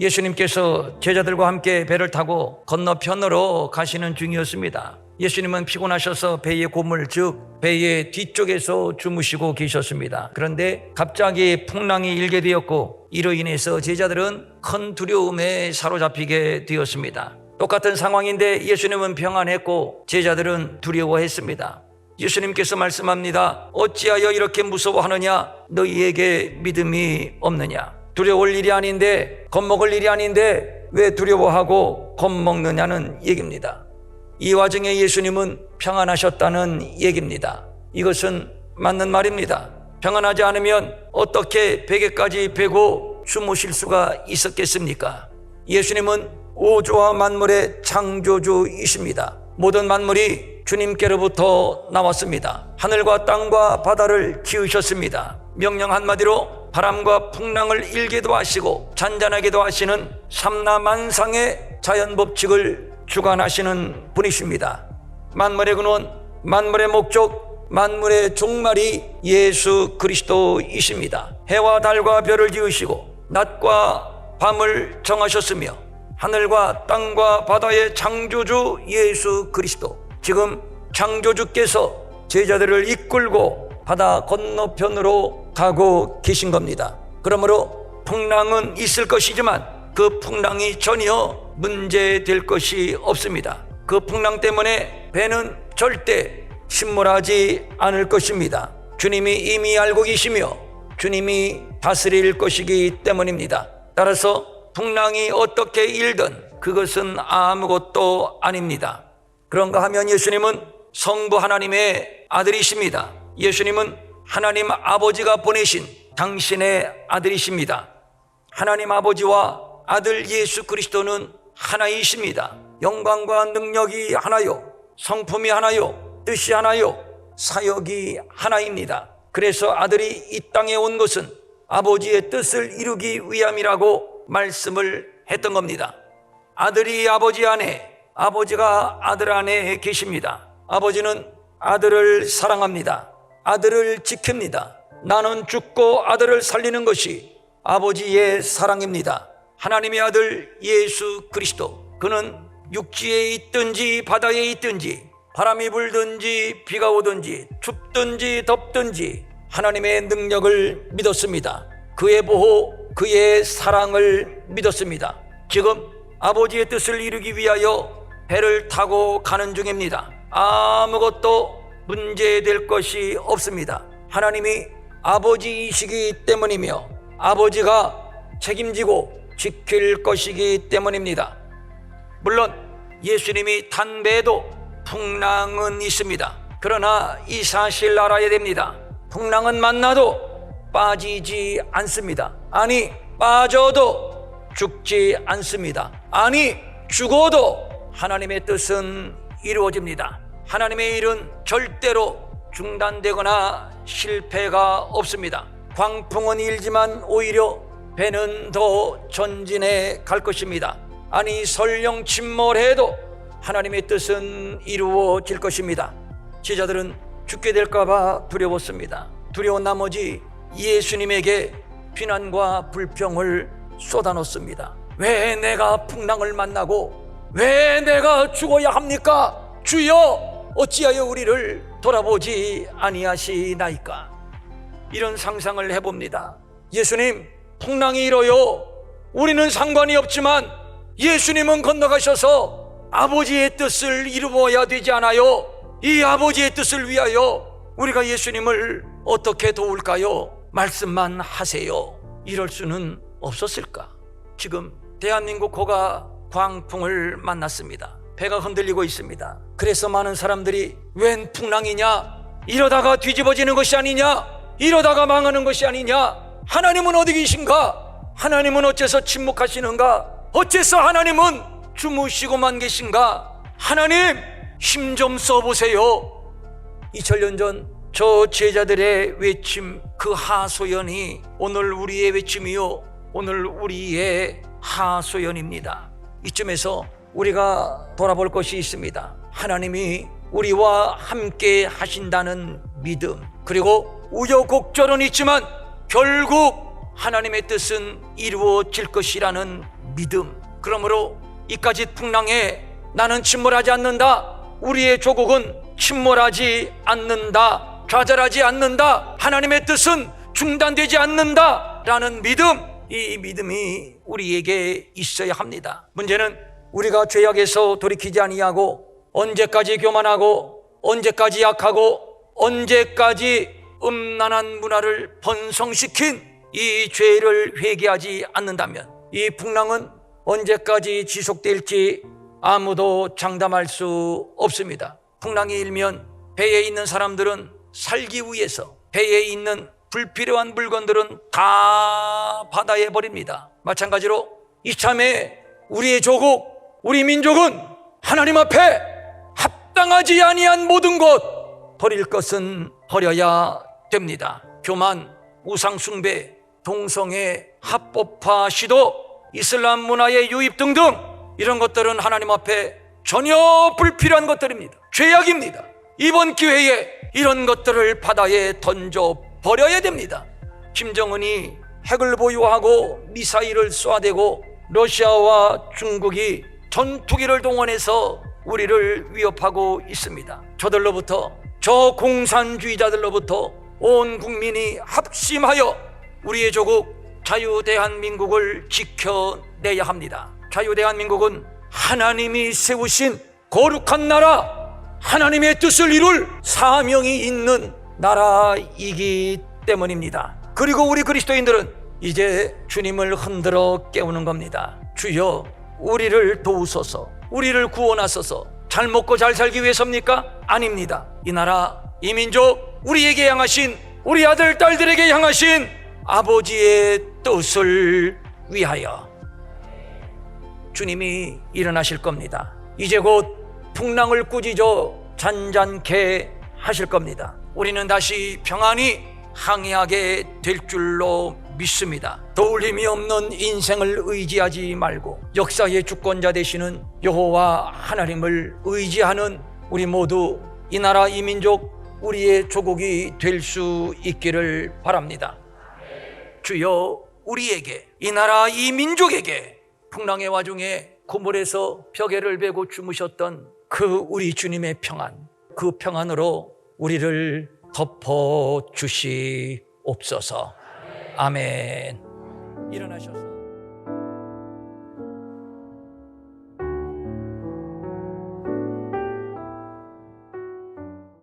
예수님께서 제자들과 함께 배를 타고 건너편으로 가시는 중이었습니다. 예수님은 피곤하셔서 배의 고물 즉 배의 뒤쪽에서 주무시고 계셨습니다. 그런데 갑자기 풍랑이 일게 되었고 이로 인해서 제자들은 큰 두려움에 사로잡히게 되었습니다. 똑같은 상황인데 예수님은 평안했고 제자들은 두려워했습니다. 예수님께서 말씀합니다. 어찌하여 이렇게 무서워하느냐? 너희에게 믿음이 없느냐? 두려울 일이 아닌데 겁먹을 일이 아닌데 왜 두려워하고 겁먹느냐는 얘기입니다. 이 와중에 예수님은 평안하셨다는 얘기입니다. 이것은 맞는 말입니다. 평안하지 않으면 어떻게 베개까지 베고 주무실 수가 있었겠습니까? 예수님은 우주와 만물의 창조주이십니다. 모든 만물이 주님께로부터 나왔습니다. 하늘과 땅과 바다를 지으셨습니다. 명령 한마디로 바람과 풍랑을 일게도 하시고 잔잔하게도 하시는 삼라만상의 자연 법칙을 주관하시는 분이십니다. 만물의 근원, 만물의 목적, 만물의 종말이 예수 그리스도이십니다. 해와 달과 별을 지으시고 낮과 밤을 정하셨으며 하늘과 땅과 바다의 창조주 예수 그리스도 지금 창조주께서 제자들을 이끌고 바다 건너편으로 가고 계신 겁니다. 그러므로 풍랑은 있을 것이지만 그 풍랑이 전혀 문제될 것이 없습니다. 그 풍랑 때문에 배는 절대 침몰하지 않을 것입니다. 주님이 이미 알고 계시며 주님이 다스릴 것이기 때문입니다. 따라서 풍랑이 어떻게 일든 그것은 아무것도 아닙니다. 그런가 하면 예수님은 성부 하나님의 아들이십니다. 예수님은 하나님 아버지가 보내신 당신의 아들이십니다. 하나님 아버지와 아들 예수 그리스도는 하나이십니다. 영광과 능력이 하나요. 성품이 하나요. 뜻이 하나요. 사역이 하나입니다. 그래서 아들이 이 땅에 온 것은 아버지의 뜻을 이루기 위함이라고 말씀을 했던 겁니다. 아들이 아버지 안에, 아버지가 아들 안에 계십니다. 아버지는 아들을 사랑합니다. 아들을 지킵니다. 나는 죽고 아들을 살리는 것이 아버지의 사랑입니다. 하나님의 아들 예수 그리스도. 그는 육지에 있든지 바다에 있든지 바람이 불든지 비가 오든지 춥든지 덥든지 하나님의 능력을 믿었습니다. 그의 보호, 그의 사랑을 믿었습니다. 지금 아버지의 뜻을 이루기 위하여 배를 타고 가는 중입니다. 아무것도 문제될 것이 없습니다. 하나님이 아버지이시기 때문이며 아버지가 책임지고 지킬 것이기 때문입니다. 물론 예수님이 탄 배에도 풍랑은 있습니다. 그러나 이 사실 알아야 됩니다. 풍랑은 만나도 빠지지 않습니다. 아니, 빠져도 죽지 않습니다. 아니, 죽어도 하나님의 뜻은 이루어집니다. 하나님의 일은 절대로 중단되거나 실패가 없습니다. 광풍은 일지만 오히려 배는 더 전진해 갈 것입니다. 아니 설령 침몰해도 하나님의 뜻은 이루어질 것입니다. 제자들은 죽게 될까봐 두려웠습니다. 두려운 나머지 예수님에게 비난과 불평을 쏟아놓습니다. 왜 내가 풍랑을 만나고 왜 내가 죽어야 합니까? 주여 어찌하여 우리를 돌아보지 아니하시나이까? 이런 상상을 해봅니다. 예수님 풍랑이 일어요. 우리는 상관이 없지만 예수님은 건너가셔서 아버지의 뜻을 이루어야 되지 않아요? 이 아버지의 뜻을 위하여 우리가 예수님을 어떻게 도울까요? 말씀만 하세요. 이럴 수는 없었을까? 지금 대한민국 호가 광풍을 만났습니다. 배가 흔들리고 있습니다. 그래서 많은 사람들이 웬 풍랑이냐? 이러다가 뒤집어지는 것이 아니냐? 이러다가 망하는 것이 아니냐? 하나님은 어디 계신가? 하나님은 어째서 침묵하시는가? 어째서 하나님은 주무시고만 계신가? 하나님 힘 좀 써보세요. 2000년 전 저 제자들의 외침 그 하소연이 오늘 우리의 외침이요 오늘 우리의 하소연입니다. 이쯤에서 우리가 돌아볼 것이 있습니다. 하나님이 우리와 함께 하신다는 믿음 그리고 우여곡절은 있지만 결국 하나님의 뜻은 이루어질 것이라는 믿음. 그러므로 이까지 풍랑에 나는 침몰하지 않는다. 우리의 조국은 침몰하지 않는다. 좌절하지 않는다. 하나님의 뜻은 중단되지 않는다. 라는 믿음. 이 믿음이 우리에게 있어야 합니다. 문제는 우리가 죄악에서 돌이키지 아니하고 언제까지 교만하고 언제까지 약하고 언제까지 음란한 문화를 번성시킨 이 죄를 회개하지 않는다면 이 풍랑은 언제까지 지속될지 아무도 장담할 수 없습니다. 풍랑이 일면 배에 있는 사람들은 살기 위해서 배에 있는 불필요한 물건들은 다 바다에 버립니다. 마찬가지로 이참에 우리의 조국, 우리 민족은 하나님 앞에 합당하지 아니한 모든 것 버릴 것은 버려야 됩니다. 교만, 우상숭배, 동성애, 합법화 시도, 이슬람 문화의 유입 등등 이런 것들은 하나님 앞에 전혀 불필요한 것들입니다. 죄악입니다. 이번 기회에 이런 것들을 바다에 던져 버려야 됩니다. 김정은이 핵을 보유하고 미사일을 쏘아대고 러시아와 중국이 전투기를 동원해서 우리를 위협하고 있습니다. 저들로부터 저 공산주의자들로부터 온 국민이 합심하여 우리의 조국 자유 대한민국을 지켜내야 합니다. 자유 대한민국은 하나님이 세우신 거룩한 나라, 하나님의 뜻을 이룰 사명이 있는 나라이기 때문입니다. 그리고 우리 그리스도인들은 이제 주님을 흔들어 깨우는 겁니다. 주여, 우리를 도우소서, 우리를 구원하소서. 잘 먹고 잘 살기 위해서입니까? 아닙니다. 이 나라, 이 민족, 우리에게 향하신 우리 아들, 딸들에게 향하신 아버지의 뜻을 위하여 주님이 일어나실 겁니다. 이제 곧 풍랑을 꾸짖어 잔잔케 하실 겁니다. 우리는 다시 평안히 항해하게 될 줄로 믿습니다. 도울 힘이 없는 인생을 의지하지 말고 역사의 주권자 되시는 여호와 하나님을 의지하는 우리 모두 이 나라 이 민족 우리의 조국이 될 수 있기를 바랍니다. 주여 우리에게 이 나라 이 민족에게 풍랑의 와중에 고물에서 벽에를 베고 주무셨던 그 우리 주님의 평안 그 평안으로 우리를 덮어 주시옵소서 아멘. 일어나셔서